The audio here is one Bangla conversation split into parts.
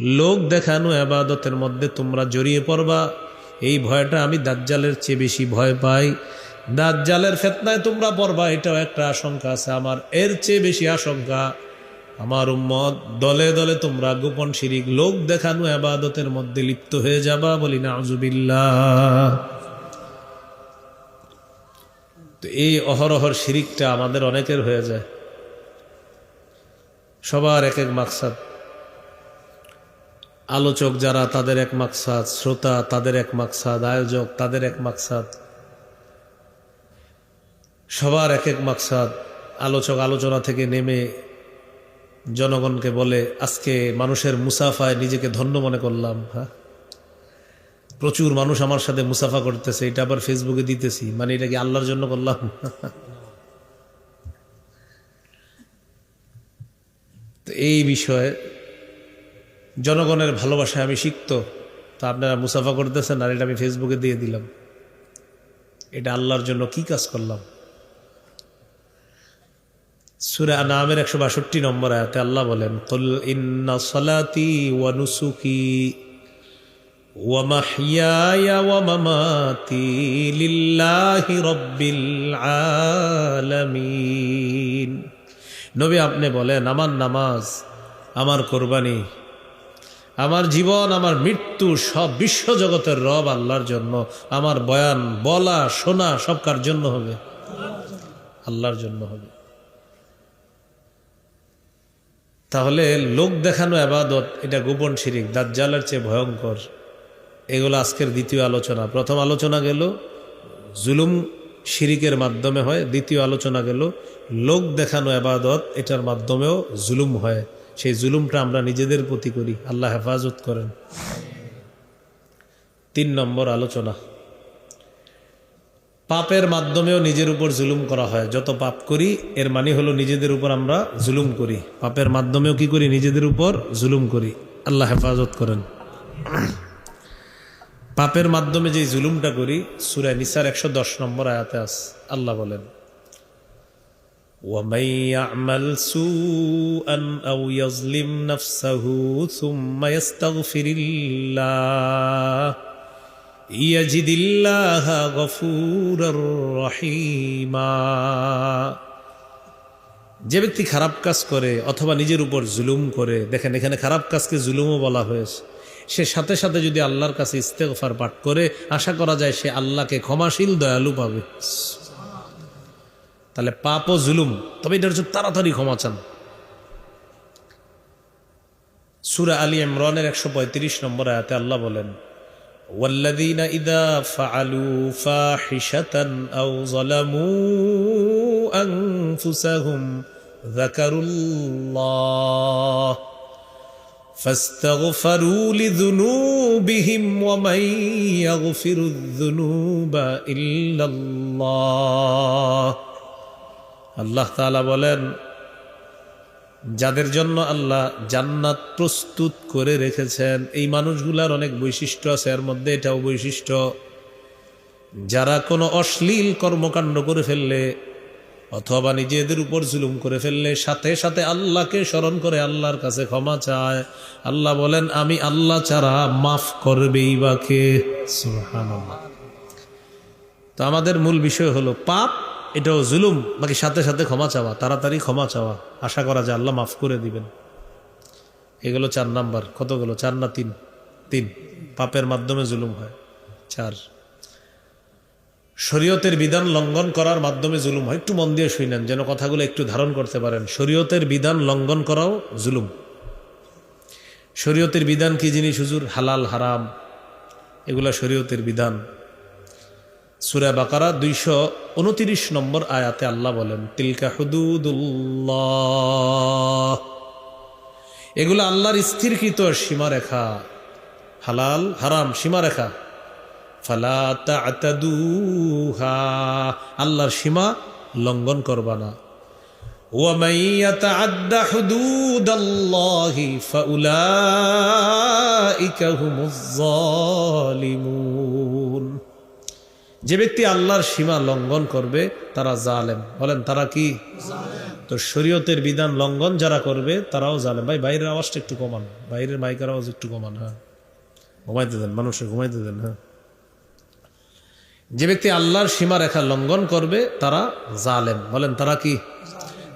লোক দেখানো আবাদতের মধ্যে তোমরা জড়িয়ে পড়বা। এই ভয়টা আমি দাজ্জালের চেয়ে বেশি ভয় পাই। দাজ্জালের ফেতনায় তোমরা পড়বা, এটাও একটা আশঙ্কা আছে। আমার এর চেয়ে বেশি আশঙ্কা, আমার উম্মত, দলে দলে তোমরা গোপন শিরিক, লোক দেখানো আবাদতের মধ্যে লিপ্ত হয়ে যাবা বলি না তো এই অহরহর শিরিকটা আমাদের অনেকের হয়ে যায়। সবার এক এক মাকসাদ। আলোচক যারা, তাদের এক মাকসাদ, শ্রোতা তাদের এক মাকসাদ, আয়োজক তাদের এক মাকসাদ। সবার এক এক মাকসাদ। আলোচক আলোচনা থেকে নেমে জনগণকে বলে, আজকে মানুষের মুসাফায় নিজেকে ধন্য মনে করলাম হ্যাঁ? প্রচুর মানুষ আমার সাথে মুসাফা করতেছে, এটা আবার ফেসবুকে দিতেছি মানে এটা কি আল্লাহর জন্য করলাম? তো এই বিষয়ে জনগণের ভালোবাসায় আমি শিখত তা আপনারা মুসাফা করতেছেন আর এটা আমি ফেসবুকে দিয়ে দিলাম। এটা আল্লাহর জন্য কি কাজ করলাম? সুরে নামের একশো বাষট্টি নম্বর আয়াতে আল্লাহ বলেন, কল ইন্না সলাতি ওয়া নুসুকি ওয়া মাহইয়ায়া ওয়া মামাতি লিল্লাহি নবী আপনি বলেন, আমার নামাজ, আমার কোরবানি আমার জীবন, আমার মৃত্যু সব বিশ্ব জগতের রব আল্লাহর জন্য। আমার বয়ান, বলা, শোনা সব কার জন্য হবে। আল্লাহর জন্য হবে। তাহলে লোক দেখানো আবাদত, এটা গোপন শিরিক, দাজ্জালের চেয়ে ভয়ঙ্কর। এগুলো আজকের দ্বিতীয় আলোচনা। প্রথম আলোচনা গেল, জুলুম শিরিকের মাধ্যমে হয়। দ্বিতীয় আলোচনা গেল, লোক দেখানো আবাদত, এটার মাধ্যমেও জুলুম হয়। সেই জুলুমটা আমরা নিজেদের প্রতি করি। আল্লাহ হেফাজত করেন। তিন নম্বর আলোচনা। পাপের মাধ্যমেও নিজের উপর জুলুম করা হয়। যত পাপ করি, এর মানে হলো নিজেদের উপর আমরা জুলুম করি। পাপের মাধ্যমেও কি করি? নিজেদের উপর জুলুম করি। আল্লাহ হেফাজত করেন। পাপের মাধ্যমে যে জুলুমটা করি সুরায় নিসার একশো দশ নম্বর আয়াতে আস আল্লাহ বলেন ومن يعمل سوءا أو يظلم نفسه ثم يستغفر الله يجد الله غفورا رحيما যে ব্যক্তি খারাপ কাজ করে অথবা নিজের উপর জুলুম করে দেখেন এখানে খারাপ কাজকে জুলুমও বলা হয়েছে সে সাথে সাথে যদি আল্লাহর কাছে ইস্তেগফার পাঠ করে আশা করা যায় সে আল্লাহকে ক্ষমাশীল দয়ালু পাবে তাহলে পাপ ও জুলুম তবে এটার জন্য তাড়াতাড়ি ক্ষমা চান সুরা আলী ইমরানের একশো পঁয়ত্রিশ নম্বর আয়াতে আল্লাহ বলেন والذين إذا فعلوا فاحشة أو ظلموا أنفسهم ذكروا الله فاستغفروا لذنوبهم ومن يغفر الذنوب إلا الله আল্লাহ তাআলা বলেন, যাদের জন্য আল্লাহ জান্নাত প্রস্তুত করে রেখেছেন, এই মানুষগুলার অনেক বৈশিষ্ট্য আছে, এর মধ্যে এটাও বৈশিষ্ট্য, যারা কোনো অশ্লীল কর্মকাণ্ড করে ফেললে অথবা নিজেদের উপর জুলুম করে ফেললে, সাথে সাথে আল্লাহকে স্মরণ করে আল্লাহর কাছে ক্ষমা চায় আল্লাহ বলেন, আমি আল্লাহ ছাড়া মাফ করবেই বাকে। তো আমাদের মূল বিষয় হলো পাপ এটাও জুলুম। বাকি সাথে সাথে ক্ষমা চাওয়া, তাড়াতাড়ি ক্ষমা চাওয়া। আশা করা যে আল্লাহ মাফ করে দিবেন। এগুলো চার নাম্বার। কতগুলো? চার না তিন? তিন। পাপের মাধ্যমে জুলুম হয়। চার। শরীয়তের বিধান লঙ্ঘন করার মাধ্যমে জুলুম হয়। একটু মন দিয়ে শুনেন, যেন কথাগুলো একটু ধারণ করতে পারেন। শরীয়তের বিধান লঙ্ঘন করাও জুলুম। শরীয়তের বিধান কি জিনিস, হুজুর? হালাল, হারাম। এগুলা শরীয়তের বিধান। সুরা বাকারা দুইশো উনতিরিশ নম্বর আয়াতে আল্লাহ বলেন, তিলকা হুদুদুল্লাহ। এগুলো আল্লাহর স্থিরকৃত সীমারেখা, হালাল, হারাম সীমারেখা। ফালা আল্লাহর সীমা লঙ্ঘন করবা না। যে ব্যক্তি আল্লাহর সীমা লঙ্ঘন করবে, তারা জালেম। বলেন, তারা কি? তো শরীয়তের বিধান লঙ্ঘন যারা করবে, তারাও জালেম। ভাই, বাইরের আওয়াজটা একটু কমান। বাইরের মাইকের আওয়াজ একটু কমান হ্যাঁ। ঘুমাইতে দেন মানুষের ঘুমাইতে দেন হ্যাঁ। যে ব্যক্তি আল্লাহর সীমা রেখা লঙ্ঘন করবে, তারা জালেম। বলেন, তারা কি?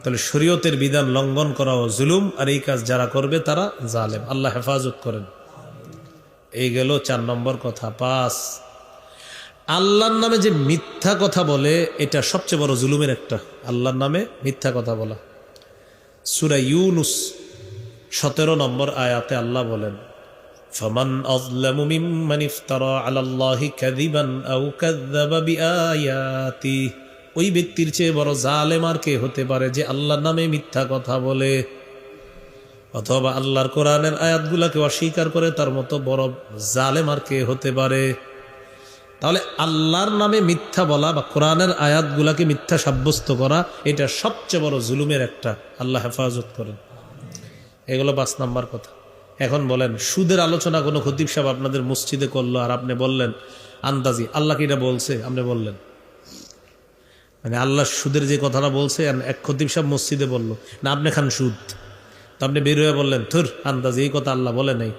তাহলে শরীয়তের বিধান লঙ্ঘন করা ও জুলুম, আর এই কাজ যারা করবে, তারা জালেম। আল্লাহ হেফাজত করেন। এই গেল চার নম্বর কথা। পাঁচ। আল্লাহর নামে যে মিথ্যা কথা বলে, এটা সবচেয়ে বড় জুলুমের একটা। আল্লাহর নামে মিথ্যা কথা বলা। সুরা ইউনুস, সতেরো নম্বর আয়াতে আল্লাহ বলেন, ফমান আযলামু মিম্মান ইফতারা আলাল্লাহি কাযিবান আও কাযযাবা বিআয়াতি। ওই ব্যক্তির চেয়ে বড় জালেম আর কে হতে পারে যে আল্লাহর নামে মিথ্যা কথা বলে? অথবা আল্লাহর কোরআনের আয়াতগুলোকে অস্বীকার করে তার মতো বড় জালেম আর কে হতে পারে? তাহলে আল্লাহর নামে মিথ্যা বলা বা কোরআনের আয়াতগুলাকে মিথ্যা সাব্যস্ত করা, এটা সবচেয়ে বড় জুলুমের একটা। আল্লাহ হেফাজত করেন। এগুলো পাঁচ নাম্বার কথা। এখন বলেন, সুদের আলোচনা কোনো খতিব সাহেব আপনাদের মসজিদে করল আর আপনি বললেন, আন্দাজি, আল্লাহ কি এটা বলছে? আপনি বললেন। মানে আল্লাহ সুদের যে কথাটা বলছে এক খতিব সাহেব মসজিদে বলল, না, আপনি খান সুদ। তো আপনি বের হয়ে বললেন থুর আন্দাজি, এই কথা আল্লাহ বলে নাই।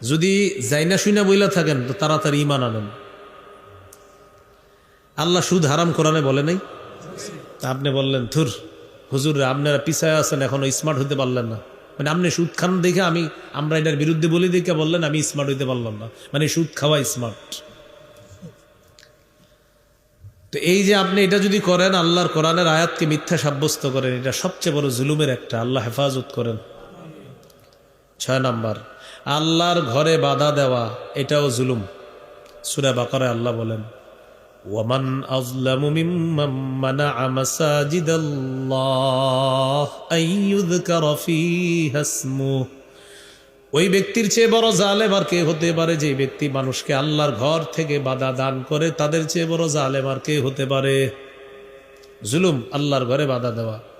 যদি যাইনা শুইনা বইলা থাকেন, তো তাড়াতাড়ি ইমান আনেন। আল্লাহ সুদ হারাম কোরআনে বলে নাই? আপনি বললেন থুর হুজুর, আপনারা পিছায় আছেন, এখনও স্মার্ট হতে পারলেন না। মানে আপনি সুদ খান দেখে আমি, আমরা এটার বিরুদ্ধে বলি দেখে বললেন, আমি স্মার্ট হইতে পারলাম না। মানে সুদ খাওয়া স্মার্ট তো এই যে আপনি এটা যদি করেন, আল্লাহর কোরআনের আয়াতকে মিথ্যা সাব্যস্ত করেন, এটা সবচেয়ে বড় জুলুমের একটা, আল্লাহ হেফাজত করেন। ছয় নাম্বার, আল্লাহর ঘরে বাধা দেওয়া, এটাও জুলুম। সুরা বাকরে আল্লাহ বলেন, ওয়ামান আজলামু মিম্মান মানাআ মাসাজিদাল্লাহ আইয়ুযকারা ফীহা ইসমুহু। ওই ব্যক্তির চেয়ে বড় জালেম আর কে হতে পারে যে ব্যক্তি মানুষকে আল্লাহর ঘর থেকে বাধা দান করে, তাদের চেয়ে বড় জালেম আর কে হতে পারে? জুলুম, আল্লাহর ঘরে বাধা দেওয়া।